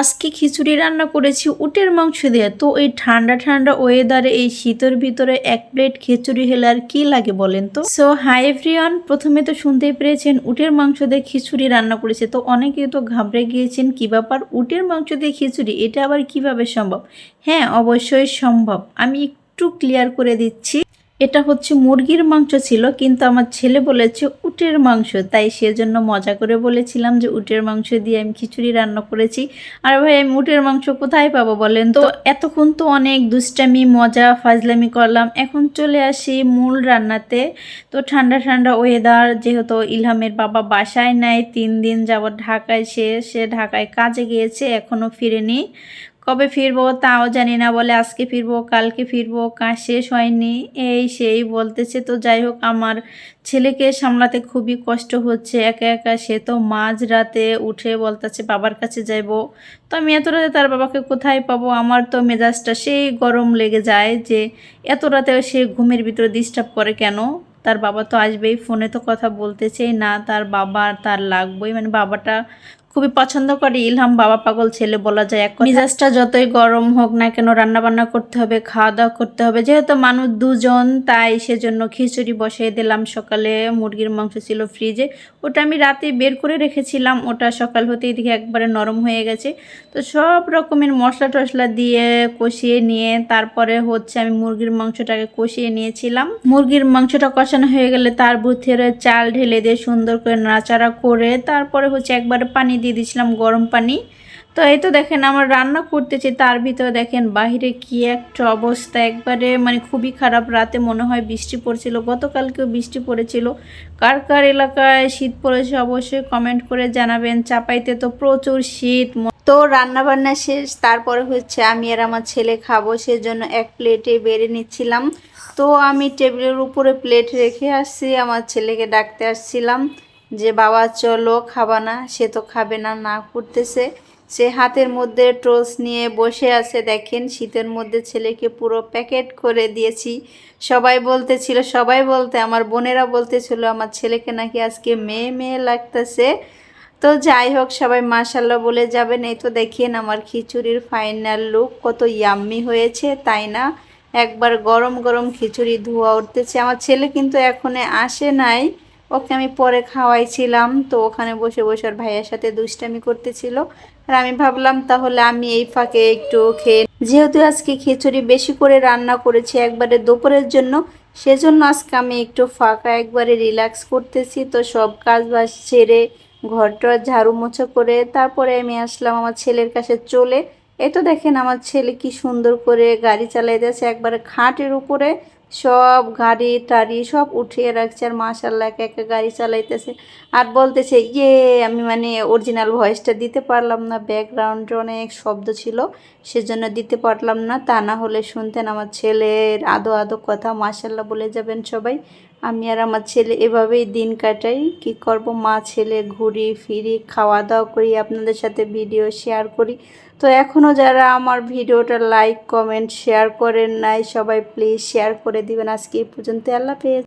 আজকে খিচুড়ি রান্না করেছি, উটের মাংস দিয়ে। তো এই ঠান্ডা ঠান্ডা ওয়েদারে এই শীতের ভিতরে এক প্লেট খিচুড়ি হলে আর কি লাগে বলেন তো? সো হাই এভরিওয়ান প্রথমে তো শুনতেই পেরেছেন, উটের মাংস দিয়ে খিচুড়ি রান্না করেছে। তো অনেকে তো ঘাবড়ে গিয়েছেন, কি ব্যাপার? উটের মাংস দিয়ে খিচুড়ি, এটা আবার কীভাবে সম্ভব? হ্যাঁ অবশ্যই সম্ভব। আমি একটু ক্লিয়ার করে দিচ্ছি। এটা হচ্ছে মুরগির মাংস ছিল কিন্তু আমার ছেলে বলেছে উটের মাংস। তাই সেজন্য মজা করে বলেছিলাম যে উটের মাংস দিয়ে আমি খিচুড়ি রান্না করেছি। আর ভাই আমি উটের মাংস কোথায় পাবো বলেন তো? এতক্ষণ তো অনেক দুষ্টামি মজা ফাজলামি করলাম। এখন চলে আসি মূল রান্নাতে। তো ঠান্ডা ঠান্ডা ওয়েদার যেহেতু ইলহামের বাবা বাসায় নাই তিন দিন যাবৎ ঢাকায় সে সে ঢাকায় কাজে গিয়েছে এখনও ফিরেনি। কবে ফিরবো তাও জানি না বলে আজকে ফিরবো, কালকে ফিরবো, কাজ শেষ হয়নি। এই সেই বলতেছে। তো যাই হোক, আমার ছেলেকে সামলাতে খুবই কষ্ট হচ্ছে। একা একা সে তো মাঝ রাতে উঠে বলতেছে, বাবার কাছে যাইবো। তো আমি এত রাতে তার বাবাকে কোথায় পাবো? আমার তো মেজাজটা সেই গরম লেগে যায় যে এত রাতে সে ঘুমের ভিতরে ডিস্টার্ব করে কেন? তার বাবা তো আসবেই, ফোনে তো কথা বলতেছেই না। তার বাবা তার লাগবেই। মানে বাবাটা খুবই পছন্দ করে ইলহাম, বাবা পাগল ছেলে বলা যায়। এক মিজাজটা যতই গরম হোক না কেন রান্না বান্না করতে হবে খাওয়া দাওয়া করতে হবে। যেহেতু মানুষ দুজন, তাই সেজন্য খিচুড়ি বসিয়ে দিলাম। সকালে মুরগির মাংস ছিল ফ্রিজে ওটা আমি রাতে বের করে রেখেছিলাম। ওটা সকাল হতেই দেখি একবারে নরম হয়ে গেছে। তো সব রকমের মশলা টশলা দিয়ে কষিয়ে নিয়ে, তারপরে হচ্ছে আমি মুরগির মাংসটাকে কষিয়ে নিয়েছিলাম। মুরগির মাংসটা কষানো হয়ে গেলে তার ভিতরে চাল ঢেলে দিয়ে সুন্দর করে নাড়াচাড়া করে, তারপরে হচ্ছে একবারে পানি দিয়ে দিয়েছিলাম গরম পানি। তো এই তো দেখেন আমার রান্না করতেছি, তার ভিতরে দেখেন বাহিরে কি একটা অবস্থা। একবারে মানে খুবই খারাপ, রাতে মনে হয় বৃষ্টি পড়ছিল, গতকালকেও বৃষ্টি পড়েছিল। কার কার এলাকায় শীত পড়েছে অবশ্যই কমেন্ট করে জানাবেন। চাপাইতে তো প্রচুর শীত। তো রান্না বান্না শেষ, তারপরে হচ্ছে আমি আর আমার ছেলে খাব, সেজন্য এক প্লেটে বেড়ে নিচ্ছিলাম। তো আমি টেবিলের উপরে প্লেট রেখে আসছি, আমার ছেলেকে ডাকতে আসছিলাম। যে বাবা, চলো, খাবা না, সে তো খাবে না। না করতেছে। সে হাতের মধ্যে টোস নিয়ে বসে আছে, দেখেন, শীতের মধ্যে ছেলেকে পুরো প্যাকেট করে দিয়েছি। সবাই বলতেছিল, সবাই বলতে, আমার বোনেরা বলতেছিল, আমার ছেলেকে নাকি আজকে মেয়ে মেয়ে লাগতেছে। তো যাই হোক, সবাই মাশাল্লাহ বলে যাবেন। এই তো দেখেন, আমার খিচুড়ির ফাইনাল লুক, কত ইয়াম্মি হয়েছে, তাই না? একবার গরম গরম খিচুড়ি ধোয়া উঠতেছে। আমার ছেলে কিন্তু এখনে আসে নাই। ওকে আমি পরে খাওয়াইছিলাম, তো ওখানে বসে বসে ওর ভাইয়ের সাথে দুষ্টামি করতেছিল। আর আমি ভাবলাম তাহলে আমি এই ফাঁকে একটু খেয়ে যেহেতু আজকে খিচুড়ি বেশি করে রান্না করেছি একবারে দুপুরের জন্য, সেজন্য আজকে আমি একটু ফাঁকা একবারে রিল্যাক্স করতেছি। তো সব কাজ বাজ ছেড়ে ঘরটা ঝাড়ু মোছা করে তারপরে আমি আসলাম আমার ছেলের কাছে চলে। এই তো দেখেন আমার ছেলে কি সুন্দর করে গাড়ি চালাইতেছে, একবারে খাটের উপরে। সব গাড়ি টাড়ি সব উঠিয়ে রাখছে আর মাশাল্লাহ এক একা গাড়ি চালাইতেছে। আর বলতেছে ইয়ে আমি মানে অরিজিনাল ভয়েসটা দিতে পারলাম না ব্যাকগ্রাউন্ডে অনেক শব্দ ছিল, সেজন্য দিতে পারলাম না। তা না হলে শুনতেন আমার ছেলের আদো আদো কথা মাশাল্লাহ বলে যাবেন সবাই। আমি আর আমার ছেলে এভাবেই দিন কাটাই। কি করব? মা, ছেলে, ঘুরি, ফিরি খাওয়া দাওয়া করি, আপনাদের সাথে ভিডিও শেয়ার করি। তো এখনও যারা আমার ভিডিওটা লাইক, কমেন্ট, শেয়ার করেন নাই, সবাই প্লিজ শেয়ার করে দিবেন। আজকে এই পর্যন্ত আল্লাহ পেয়ে